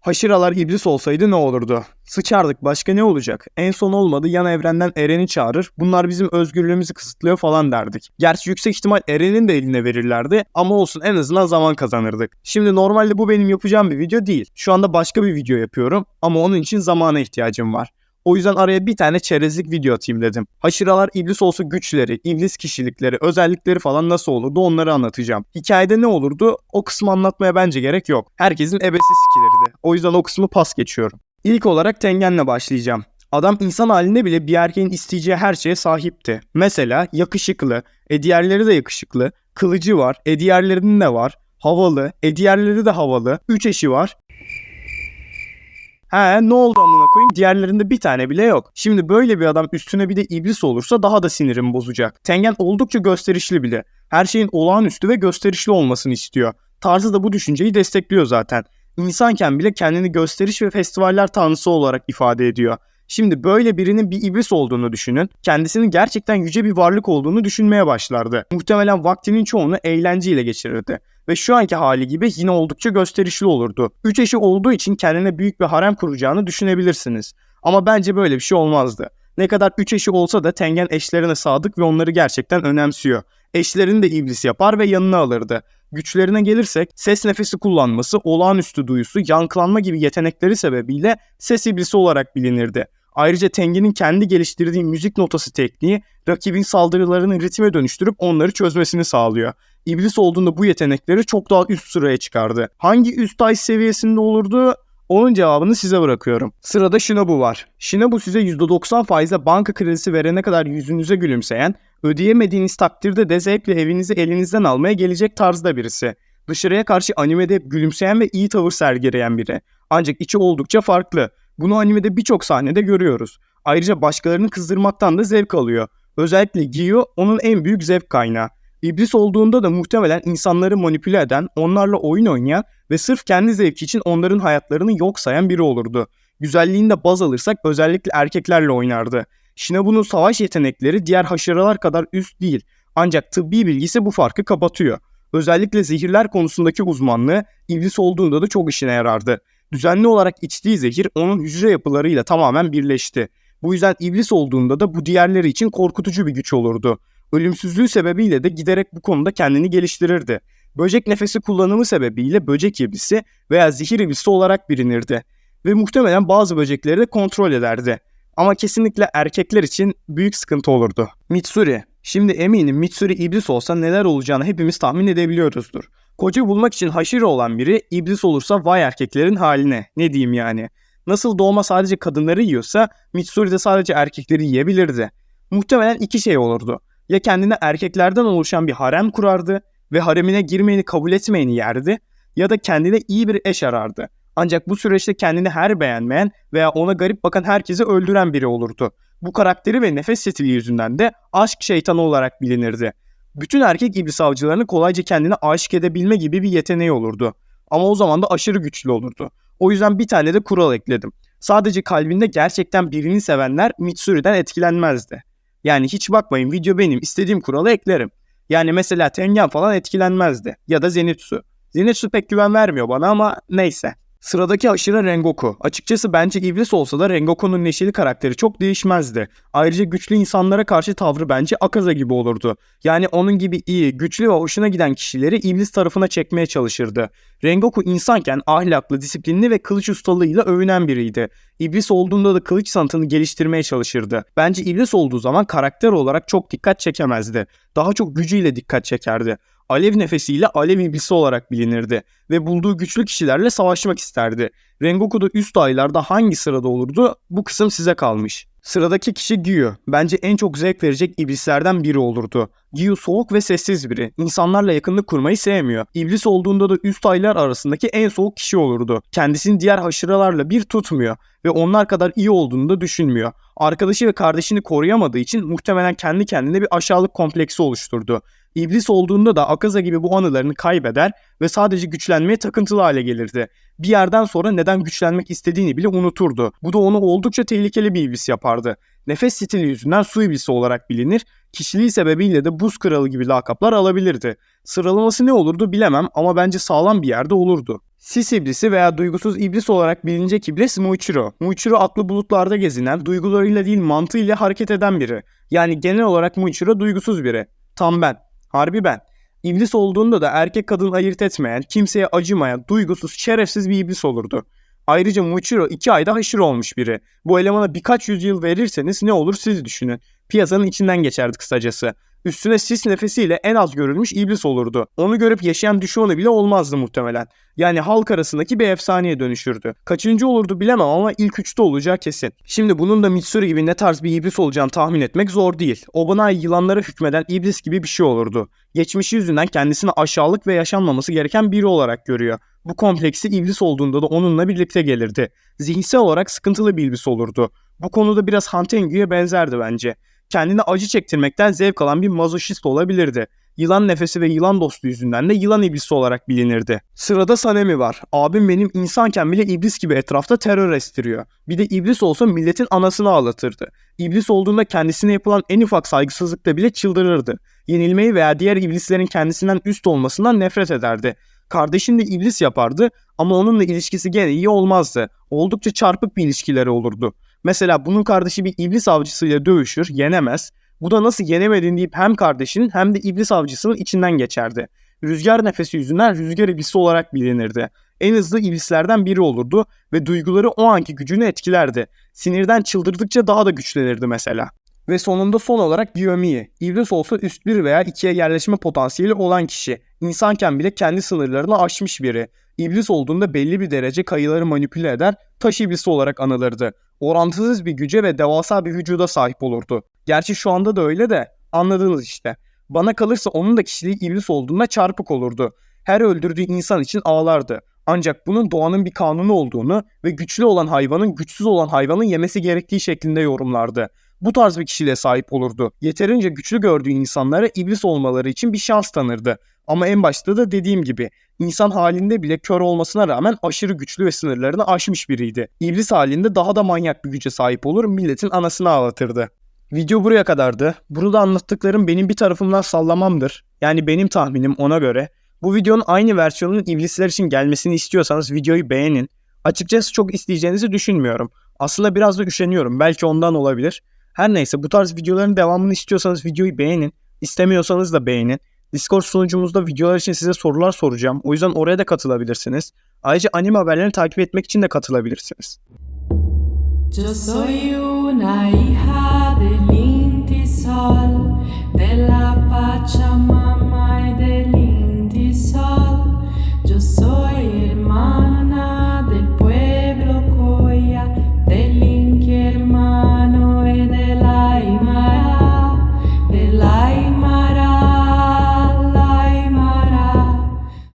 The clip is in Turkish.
Haşıralar iblis olsaydı ne olurdu? Sıçardık başka ne olacak? En son olmadı yan evrenden Eren'i çağırır. Bunlar bizim özgürlüğümüzü kısıtlıyor falan derdik. Gerçi yüksek ihtimal Eren'in de eline verirlerdi ama olsun en azından zaman kazanırdık. Şimdi normalde bu benim yapacağım bir video değil. Şu anda başka bir video yapıyorum ama onun için zamana ihtiyacım var. O yüzden araya bir tane çerezlik video atayım dedim. Haşıralar iblis olsa güçleri, iblis kişilikleri, özellikleri falan nasıl olurdu onları anlatacağım. Hikayede ne olurdu o kısmı anlatmaya bence gerek yok. Herkesin ebesi sikilirdi. O yüzden o kısmı pas geçiyorum. İlk olarak Tengen'le başlayacağım. Adam insan halinde bile bir erkeğin isteyeceği her şeye sahipti. Mesela yakışıklı, e diğerleri de yakışıklı, kılıcı var, e diğerlerinin de var, havalı, e diğerleri de havalı, üç eşi var, He ne oldu amına koyayım? Diğerlerinde bir tane bile yok. Şimdi böyle bir adam üstüne bir de iblis olursa daha da sinirim bozacak. Tengen oldukça gösterişli bile. Her şeyin olağanüstü ve gösterişli olmasını istiyor. Tarzı da bu düşünceyi destekliyor zaten. İnsanken bile kendini gösteriş ve festivaller tanrısı olarak ifade ediyor. Şimdi böyle birinin bir iblis olduğunu düşünün. Kendisinin gerçekten yüce bir varlık olduğunu düşünmeye başlardı. Muhtemelen vaktinin çoğunu eğlenceyle geçirirdi. Ve şu anki hali gibi yine oldukça gösterişli olurdu. Üç eşi olduğu için kendine büyük bir harem kuracağını düşünebilirsiniz. Ama bence böyle bir şey olmazdı. Ne kadar üç eşi olsa da Tengen eşlerine sadık ve onları gerçekten önemsiyor. Eşlerini de iblis yapar ve yanına alırdı. Güçlerine gelirsek ses nefesi kullanması, olağanüstü duyusu, yankılanma gibi yetenekleri sebebiyle ses iblisi olarak bilinirdi. Ayrıca Tengen'in kendi geliştirdiği müzik notası tekniği rakibin saldırılarını ritme dönüştürüp onları çözmesini sağlıyor. İblis olduğunda bu yetenekleri çok daha üst sıraya çıkardı. Hangi üst ay seviyesinde olurdu? Onun cevabını size bırakıyorum. Sırada Shinobu var. Shinobu size %90 faizle banka kredisi verene kadar yüzünüze gülümseyen, ödeyemediğiniz takdirde de zevkle evinizi elinizden almaya gelecek tarzda birisi. Dışarıya karşı animede hep gülümseyen ve iyi tavır sergileyen biri. Ancak içi oldukça farklı. Bunu animede birçok sahnede görüyoruz. Ayrıca başkalarını kızdırmaktan da zevk alıyor. Özellikle Giyu onun en büyük zevk kaynağı. İblis olduğunda da muhtemelen insanları manipüle eden, onlarla oyun oynayan ve sırf kendi zevki için onların hayatlarını yok sayan biri olurdu. Güzelliğinde baz alırsak özellikle erkeklerle oynardı. Shinobu'nun savaş yetenekleri diğer haşeralar kadar üst değil. Ancak tıbbi bilgisi bu farkı kapatıyor. Özellikle zehirler konusundaki uzmanlığı iblis olduğunda da çok işine yarardı. Düzenli olarak içtiği zehir onun hücre yapılarıyla tamamen birleşti. Bu yüzden iblis olduğunda da bu diğerleri için korkutucu bir güç olurdu. Ölümsüzlüğü sebebiyle de giderek bu konuda kendini geliştirirdi. Böcek nefesi kullanımı sebebiyle böcek iblisi veya zehir iblisi olarak bilinirdi. Ve muhtemelen bazı böcekleri de kontrol ederdi. Ama kesinlikle erkekler için büyük sıkıntı olurdu. Mitsuri. Şimdi eminim Mitsuri iblis olsa neler olacağını hepimiz tahmin edebiliyoruzdur. Koca bulmak için haşire olan biri iblis olursa vay erkeklerin haline. Ne diyeyim yani. Nasıl doğma sadece kadınları yiyorsa Mitsuri de sadece erkekleri yiyebilirdi. Muhtemelen iki şey olurdu. Ya kendine erkeklerden oluşan bir harem kurardı ve haremine girmeyeni kabul etmeyeni yerdi ya da kendine iyi bir eş arardı. Ancak bu süreçte kendini her beğenmeyen veya ona garip bakan herkesi öldüren biri olurdu. Bu karakteri ve nefes stili yüzünden de aşk şeytanı olarak bilinirdi. Bütün erkek iblis avcılarını kolayca kendine aşık edebilme gibi bir yeteneği olurdu. Ama o zaman da aşırı güçlü olurdu. O yüzden bir tane de kural ekledim. Sadece kalbinde gerçekten birini sevenler Mitsuri'den etkilenmezdi. Yani hiç bakmayın video benim istediğim kuralı eklerim. Yani mesela Tengen falan etkilenmezdi. Ya da Zenitsu. Zenitsu pek güven vermiyor bana ama neyse. Sıradaki aşırı Rengoku. Açıkçası bence iblis olsa da Rengoku'nun neşeli karakteri çok değişmezdi. Ayrıca güçlü insanlara karşı tavrı bence Akaza gibi olurdu. Yani onun gibi iyi, güçlü ve hoşuna giden kişileri iblis tarafına çekmeye çalışırdı. Rengoku insanken ahlaklı, disiplinli ve kılıç ustalığıyla övünen biriydi. İblis olduğunda da kılıç sanatını geliştirmeye çalışırdı. Bence iblis olduğu zaman karakter olarak çok dikkat çekemezdi. Daha çok gücüyle dikkat çekerdi alev nefesiyle alev iblisi olarak bilinirdi ve bulduğu güçlü kişilerle savaşmak isterdi. Rengoku'da üst aylarda hangi sırada olurdu bu kısım size kalmış. Sıradaki kişi Gyu. Bence en çok zevk verecek iblislerden biri olurdu. Gyu soğuk ve sessiz biri. İnsanlarla yakınlık kurmayı sevmiyor. İblis olduğunda da üst aylar arasındaki en soğuk kişi olurdu. Kendisini diğer haşıralarla bir tutmuyor ve onlar kadar iyi olduğunu da düşünmüyor. Arkadaşı ve kardeşini koruyamadığı için muhtemelen kendi kendine bir aşağılık kompleksi oluşturdu. İblis olduğunda da Akaza gibi bu anılarını kaybeder ve sadece güçlenmeye takıntılı hale gelirdi. Bir yerden sonra neden güçlenmek istediğini bile unuturdu. Bu da onu oldukça tehlikeli bir iblis yapardı. Nefes stili yüzünden su iblisi olarak bilinir, kişiliği sebebiyle de buz kralı gibi lakaplar alabilirdi. Sıralaması ne olurdu bilemem ama bence sağlam bir yerde olurdu. Sis iblisi veya duygusuz iblis olarak bilinecek iblis Muichiro. Muichiro aklı bulutlarda gezinen, duygularıyla değil mantığıyla hareket eden biri. Yani genel olarak Muichiro duygusuz biri. Tam ben. Harbi ben. İblis olduğunda da erkek kadın ayırt etmeyen, kimseye acımayan, duygusuz, şerefsiz bir iblis olurdu. Ayrıca Muichiro iki ayda haşır olmuş biri. Bu elemana birkaç yüzyıl verirseniz ne olur siz düşünün. Piyasanın içinden geçerdi kısacası. Üstüne sis nefesiyle en az görülmüş iblis olurdu. Onu görüp yaşayan düşmanı bile olmazdı muhtemelen. Yani halk arasındaki bir efsaneye dönüşürdü. Kaçıncı olurdu bilemem ama ilk üçte olacağı kesin. Şimdi bunun da Mitsuri gibi ne tarz bir iblis olacağını tahmin etmek zor değil. Obanai yılanlara hükmeden iblis gibi bir şey olurdu. Geçmişi yüzünden kendisini aşağılık ve yaşanmaması gereken biri olarak görüyor. Bu kompleksi iblis olduğunda da onunla birlikte gelirdi. Zihinsel olarak sıkıntılı bir iblis olurdu. Bu konuda biraz Hantengu'ya benzerdi bence kendine acı çektirmekten zevk alan bir mazoşist olabilirdi. Yılan nefesi ve yılan dostu yüzünden de yılan iblisi olarak bilinirdi. Sırada Sanemi var. Abim benim insanken bile iblis gibi etrafta terör estiriyor. Bir de iblis olsa milletin anasını ağlatırdı. İblis olduğunda kendisine yapılan en ufak saygısızlıkta bile çıldırırdı. Yenilmeyi veya diğer iblislerin kendisinden üst olmasından nefret ederdi. Kardeşin de iblis yapardı ama onunla ilişkisi gene iyi olmazdı. Oldukça çarpık bir ilişkileri olurdu. Mesela bunun kardeşi bir iblis avcısıyla dövüşür, yenemez. Bu da nasıl yenemedin deyip hem kardeşinin hem de iblis avcısının içinden geçerdi. Rüzgar nefesi yüzünden rüzgar iblisi olarak bilinirdi. En hızlı iblislerden biri olurdu ve duyguları o anki gücünü etkilerdi. Sinirden çıldırdıkça daha da güçlenirdi mesela. Ve sonunda son olarak Gyömii. İblis olsa üst bir veya ikiye yerleşme potansiyeli olan kişi. İnsanken bile kendi sınırlarını aşmış biri. İblis olduğunda belli bir derece kayıları manipüle eder, taş iblisi olarak anılırdı. Orantısız bir güce ve devasa bir vücuda sahip olurdu. Gerçi şu anda da öyle de anladınız işte. Bana kalırsa onun da kişiliği iblis olduğunda çarpık olurdu. Her öldürdüğü insan için ağlardı. Ancak bunun doğanın bir kanunu olduğunu ve güçlü olan hayvanın güçsüz olan hayvanın yemesi gerektiği şeklinde yorumlardı. Bu tarz bir kişiliğe sahip olurdu. Yeterince güçlü gördüğü insanlara iblis olmaları için bir şans tanırdı. Ama en başta da dediğim gibi insan halinde bile kör olmasına rağmen aşırı güçlü ve sınırlarını aşmış biriydi. İblis halinde daha da manyak bir güce sahip olur milletin anasını ağlatırdı. Video buraya kadardı. Burada anlattıklarım benim bir tarafımdan sallamamdır. Yani benim tahminim ona göre. Bu videonun aynı versiyonunun iblisler için gelmesini istiyorsanız videoyu beğenin. Açıkçası çok isteyeceğinizi düşünmüyorum. Aslında biraz da üşeniyorum. Belki ondan olabilir. Her neyse bu tarz videoların devamını istiyorsanız videoyu beğenin. İstemiyorsanız da beğenin. Discord sunucumuzda videolar için size sorular soracağım. O yüzden oraya da katılabilirsiniz. Ayrıca anime haberlerini takip etmek için de katılabilirsiniz. Yo soy una hija del Inti de la Pachamama